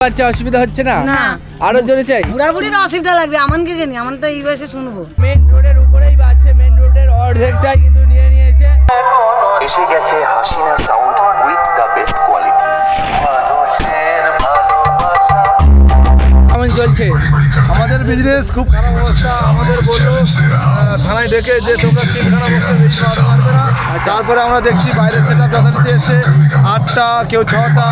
বাচ্চা অসুবিধা হচ্ছে না? না। আরও জোরে চাই। বুড়াবুড়ির অসুবিধা লাগবে আমানকে কেন আমার তো এই বয়সে শুনব। মেন রোডের উপরেই বাজছে মেন রোডের অর্ধেকটাই কিন্তু নিয়ে নিয়েছে। এসে গেছে Hasina sound with the best quality কেমন চলছে? আমাদের বিজনেস খুব খারাপ অবস্থা, আমাদের বলল থানায় ডেকে যে তোমরা তিনখানা খারাপ অবস্থা তারপরে আমরা দেখছি বাইরের সেটা দাদা যথারীতি এসে আটটা, কেউ ছটা,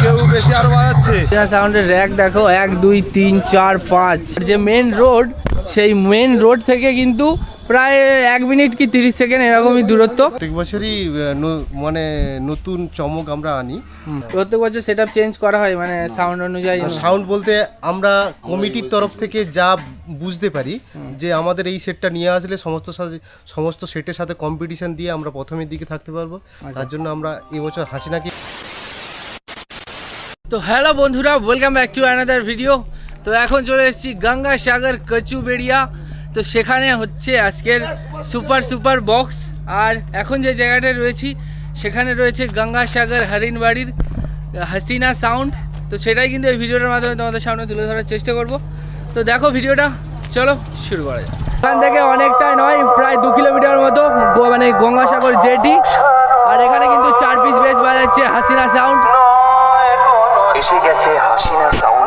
কেউ বেশি আরও বাড়াচ্ছে। সাউন্ডের র্যাক দেখো, এক, দুই, তিন, চার, পাঁচ। যে মেন রোড সেই মেন রোড থেকে কিন্তু প্রায় এক মিনিট কি তিরিশ সেকেন্ড এরকমই দূরত্ব। প্রত্যেক বছরই মানে নতুন চমক আমরা আনি। প্রত্যেক বছর সেট চেঞ্জ করা হয় মানে সাউন্ড অনুযায়ী। সাউন্ড বলতে আমরা কমিটির তরফ থেকে যা বুঝতে পারি যে আমাদের এই সেটটা নিয়ে আসলে সমস্ত সাথে সমস্ত সেটের সাথে কম্পিটিশন দিয়ে আমরা প্রথমের দিকে থাকতে পারব। তার জন্য আমরা এবছর হাসিনাকে তো হ্যালো বন্ধুরা welcome back to another video তো এখন চলে এসেছি গঙ্গা সাগর কচুবেড়িয়া। তো সেখানে হচ্ছে আজকের সুপার সুপার বক্স। আর এখন যে জায়গাটায় রয়েছি, সেখানে রয়েছে গঙ্গা সাগর হরিণবাড়ির হাসিনা সাউন্ড তো সেটাই কিন্তু এই ভিডিওটার মাধ্যমে তোমাদের সামনে তুলে ধরার চেষ্টা করব। তো দেখো ভিডিওটা, চলো শুরু করা যাক। এখান থেকে অনেকটাই নয়, প্রায় দু কিলোমিটার মতো মানে গঙ্গাসাগর জেটি। আর এখানে কিন্তু চার পিস বেশ বাজাচ্ছে হাসিনা সাউন্ড এসে গেছে হাসিনা সাউন্ড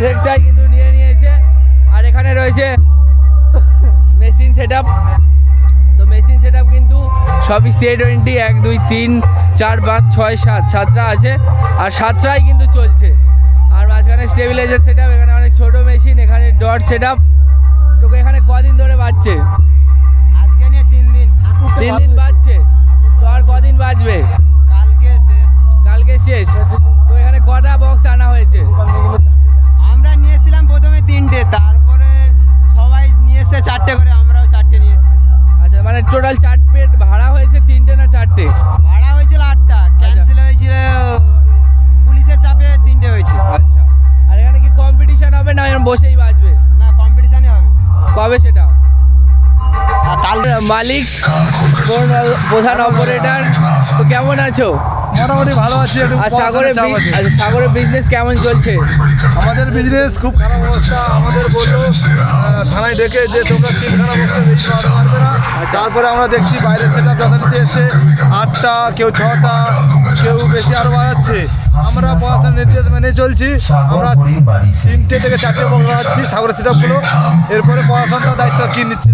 অর্ধেকটাই কিন্তু নিয়ে নিয়েছে। আর এখানে রয়েছে মেশিন সেট তো মেশিন সেট কিন্তু সবই সি টোয়েন্টি এক দুই তিন চার পাঁচ ছয় সাত। সাতটা আছে। আর সাতটাই কিন্তু চলছে। আর মাঝখানে স্টেবিলাইজার সেট এখানে অনেক ছোট মেশিন এখানে ডট সেট তোকে এখানে কদিন ধরে বাজছে? আজকে নিয়ে তিন দিন। তিন দিন বাজছে? তো আর কদিন বাজবে? কালকে শেষ। কালকে শেষ? মালিক প্রধান অপারেটর। তো কেমন আছো? মোটামুটি ভালো আছে একটু আর পড়াশোনার সাগরের চাপ আছে। আচ্ছা, সাগরের বিজনেস কেমন চলছে? আমাদের বিজনেস খুব খারাপ অবস্থা আমাদের বলল থানায় ডেকে যে তোমরা তিনখানা বছর বেশি পারবে না। তারপরে আমরা দেখছি বাইরের সেট যথারীতি এসে আটটা কেউ ছটা কেউ বেশি আরও বাড়াচ্ছে। আমরা পড়াশোনার নির্দেশ মেনে চলছি। আমরা তিনটে থেকে চারটে বক্স বাড়াচ্ছি সাগরের সেট আপগুলো এরপরে পড়াশোনার দায়িত্ব কি নিচ্ছে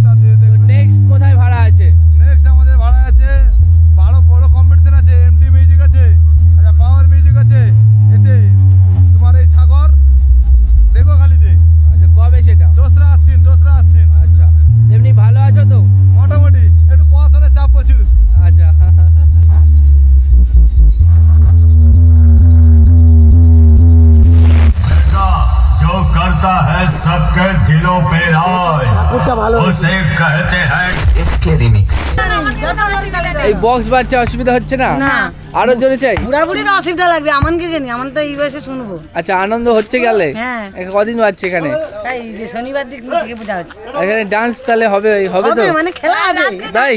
है सबके दिलों पे राज उसे कहते हैं এসকে রিমিক্স এই বক্স বাচ্চা অসুবিধা হচ্ছে না না। আরো জোরে চাই বুড়াবুড়ির অসুবিধা লাগবে আমানকে কেন আমার তো এই বয়সে শুনবো আচ্ছা আনন্দ হচ্ছে গেলে হ্যাঁ। এ, কদিন বাজছে এখানে তাই যে শনিবার দিক থেকে বোঝা হচ্ছে এখানে ডান্স তাহলে হবে হবে তো হবে মানে খেলা হবে তাই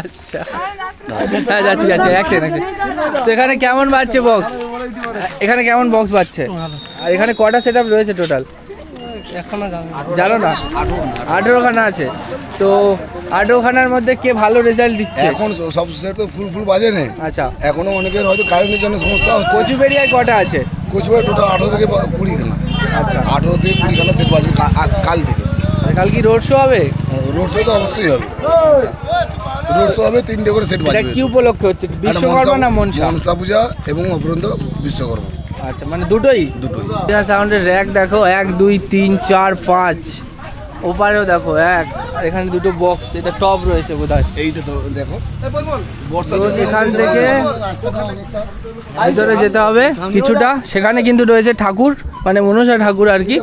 আচ্ছা হ্যাঁ যাচ্ছি যাচ্ছি এক সেকেন্ড তো এখানে কেমন বাজছে বক্স এখানে কেমন বক্স বাজছে আর এখানে কটা সেট রয়েছে টোটাল জানো না? আঠেরো খানা আছে। তো আঠেরো খানার মধ্যে কে ভালো রেজাল্ট দিচ্ছে? এখন সব সেট তো ফুল ফুল বাজে নেই আচ্ছা। এখনও অনেকের হয়তো কারেন্টের জন্য সমস্যা হচ্ছে। কচুবেড়িয়ায় কটা আছে? কোচবিহার টোটাল আঠেরো থেকে বা- কুড়ি খানা আচ্ছা। আঠেরো থেকে কুড়ি খানা সেট বাজবে আ- কাল থেকে। কাল কি রোড শো হবে? রোড শো তো অবশ্যই হবে। রোড শো হবে তিনটে করে সেট বাজবে। কি উপলক্ষে হচ্ছে? বিশ্বকর্মা না মনসা? মনসা পূজা এবং অপরন্ত বিশ্বকর্মা। আচ্ছা মানে দুটোই? দুটোই। সাউন্ডের র্যাক দেখো এক দুই তিন চার পাঁচ। ওপারেও দেখো এক। এখানে দুটো বক্স এটা টপ রয়েছে বোধ হয় এইটা দেখো। বর্ষা এখান থেকে ভিতরে যেতে হবে কিছুটা। সেখানে কিন্তু রয়েছে ঠাকুর মানে মনসা ঠাকুর আর কি।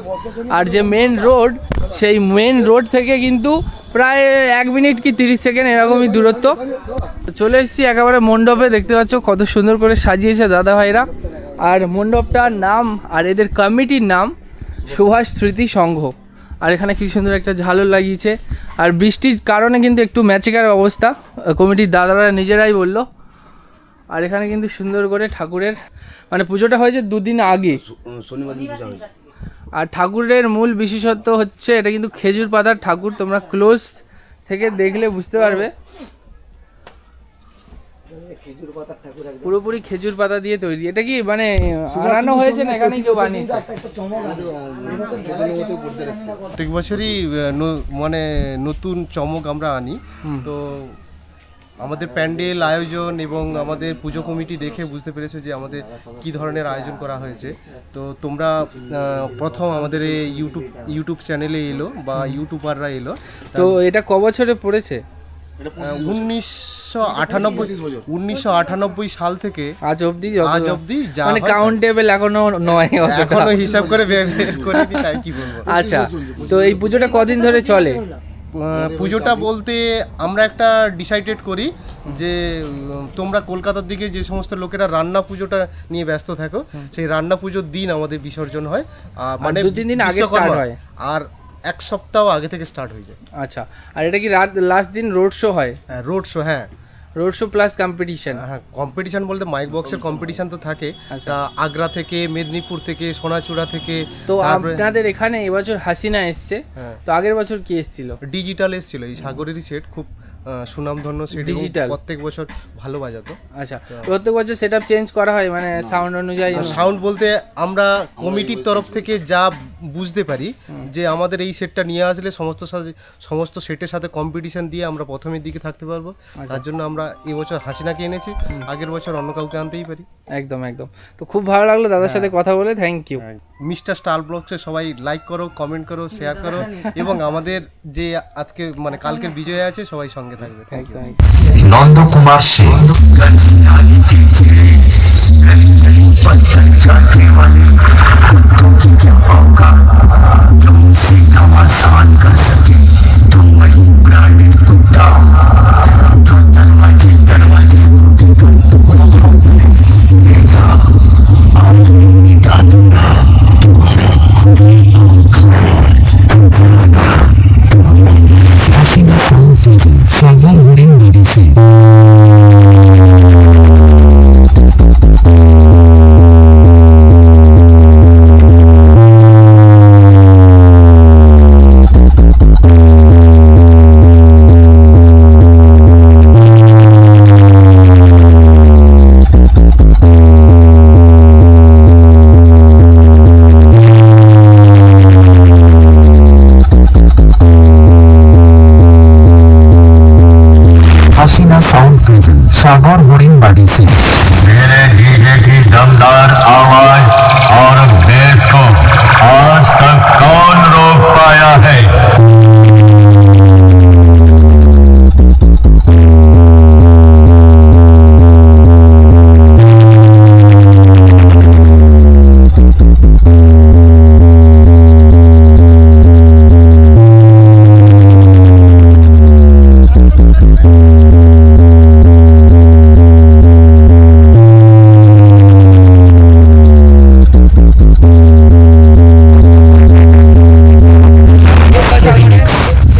আর যে মেন রোড সেই মেন রোড থেকে কিন্তু প্রায় এক মিনিট কি তিরিশ সেকেন্ড এরকমই দূরত্ব। তো চলে এসেছি একেবারে মণ্ডপে দেখতে পাচ্ছ কত সুন্দর করে সাজিয়েছে দাদা ভাইরা আর মণ্ডপটার নাম আর এদের কমিটির নাম সুভাষ স্মৃতি সংঘ। আর এখানে কি সুন্দর একটা ঝালর লাগিয়েছে। আর বৃষ্টির কারণে কিন্তু একটু ম্যাচিকার অবস্থা। কমিটির দাদারা নিজেরাই বলল। আর এখানে কিন্তু সুন্দর করে ঠাকুরের মানে পুজোটা হয়েছে দুদিন আগে। শনিবার আর ঠাকুরের মূল বিশেষত্ব হচ্ছে এটা কিন্তু খেজুর পাতার ঠাকুর তোমরা ক্লোজ থেকে দেখলে বুঝতে পারবে। পুরোপুরি খেজুর পাতা দিয়ে তৈরি। এটা কি মানে আনানো হয়েছে না এখানে কেউ বানিয়েছে? প্রত্যেক বছরই মানে নতুন চমক আমরা আনি। তো আমাদের প্যান্ডেল আয়োজন এবং আমাদের পুজো কমিটি দেখে বুঝতে পেরেছ যে আমাদের কি ধরনের আয়োজন করা হয়েছে। তো তোমরা প্রথম আমাদের এই ইউটিউব ইউটিউব চ্যানেলে এলো বা ইউটিউবাররা এলো। তো এটা ক বছরে পড়েছে? উনিশশো আটানব্বই উনিশশো আটানব্বই সাল থেকে আজ অবধি আজ অবধি মানে কাউন্টেবল এখনও নয় এখনও হিসাব করে বের বের তাই কি বলব? আচ্ছা। তো এই পুজোটা কদিন ধরে চলে? পুজোটা বলতে আমরা একটা ডিসাইডেড করি যে তোমরা কলকাতার দিকে যে সমস্ত লোকেরা রান্না পুজোটা নিয়ে ব্যস্ত থাকো সেই রান্না পুজোর দিন আমাদের বিসর্জন হয়। আর মানে দু দিন আগে হয়। আর এক সপ্তাহ আগে থেকে স্টার্ট হয়ে যায়। আচ্ছা আর এটা কি রাত লাস্ট দিন রোড শো হয়? হ্যাঁ রোড শো হ্যাঁ। রোড শো প্লাস কম্পিটিশন হ্যাঁ কম্পিটিশন বলতে মাইক বক্সের কম্পিটিশন তো থাকে। আচ্ছা। তা আগ্রা থেকে মেদিনীপুর থেকে সোনাচূড়া থেকে তো আপনাদের এখানে এবছর হাসিনা এসছে। হ্যাঁ। তো আগের বছর কি এসেছিল? ডিজিটাল এসেছিল এই সাগরেরই সেট খুব সুনামধন্য সেট প্রত্যেক বছর ভালো বাজাতো। আচ্ছা প্রত্যেক বছর সেট আপ চেঞ্জ করা হয় মানে সাউন্ড অনুযায়ী? সাউন্ড বলতে আমরা কমিটির তরফ থেকে যা বুঝতে পারি যে আমাদের এই সেটটা নিয়ে আসলে সমস্ত সাথে- সমস্ত সেটের সাথে কম্পিটিশন দিয়ে আমরা প্রথমের দিকে থাকতে পারব। তার জন্য আমরা এবছর হাসিনাকে এনেছি আগের বছর অন্য কাউকে আনতেই পারি। একদম একদম। তো খুব ভালো লাগল দাদার সাথে কথা বলে থ্যাংক ইউ মিস্টার স্টার ব্লগসে সবাই লাইক করো কমেন্ট করো শেয়ার করো। এবং আমাদের যে আজকে মানে কালকের বিজয় আছে সবাই সঙ্গে থাকবে। থ্যাংক ইউ একদম নন্দকুমার সিং সাগর সাগর